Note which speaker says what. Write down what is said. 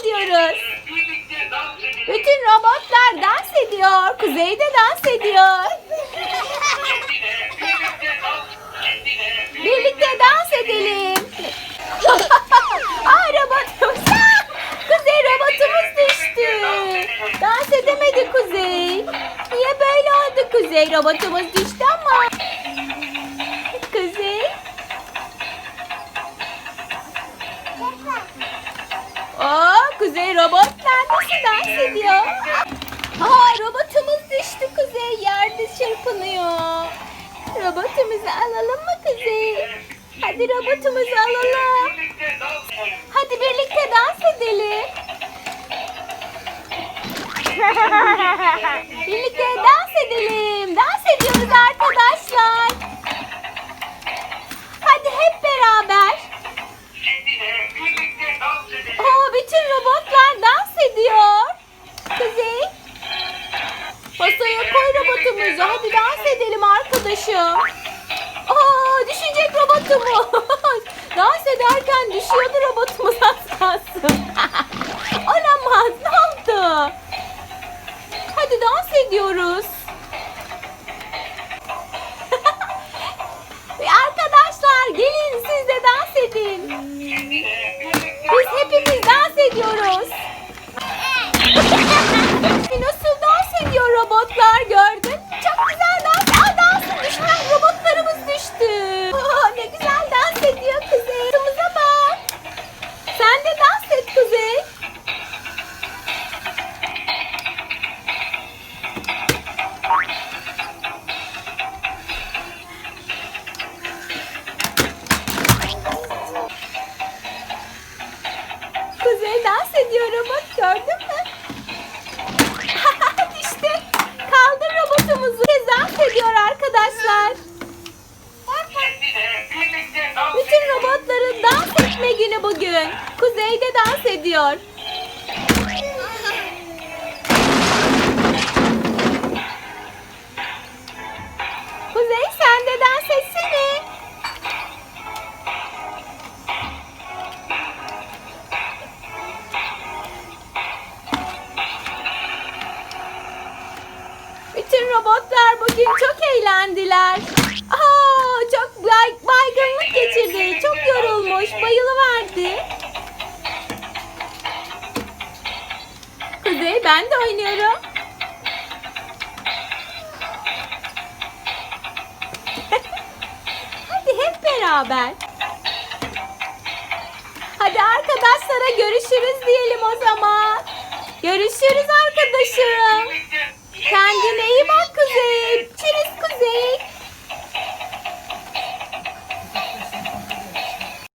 Speaker 1: ediyoruz. Bütün robotlar dans ediyor. Kuzey de dans ediyor. Birlikte dans edelim. Aa robotumuz. Kuzey robotumuz düştü. Dans edemedi Kuzey. Niye böyle oldu Kuzey? Robotumuz düştü ama. Kuzey robotlar nasıl dans ediyor? Aa, robotumuz düştü Kuzey. Yerde çırpınıyor. Robotumuzu alalım mı Kuzey? Hadi robotumuzu alalım. Hadi birlikte dans edelim. birlikte dans edelim. Dans ediyoruz arkadaşlar. Robotumuzu. Hadi dans edelim arkadaşım. Aa, düşecek robotumuz. dans ederken düşüyordu robotumuz az kalsın. Olamaz. Ne oldu? Hadi dans ediyoruz. Kuzey dans ediyor robot gördün mü? işte kaldır robotumuzu. Kez dans ediyor arkadaşlar. Bütün robotların dans etme günü bugün. Kuzey de dans ediyor. Robotlar bugün çok eğlendiler. Aa, çok bay- baygınlık geçirdi. Çok yorulmuş. Bayılıverdi. Kuzey ben de oynuyorum. Hadi hep beraber. Hadi arkadaşlara görüşürüz diyelim o zaman. Görüşürüz arkadaşım. Kendine iyi Amazing!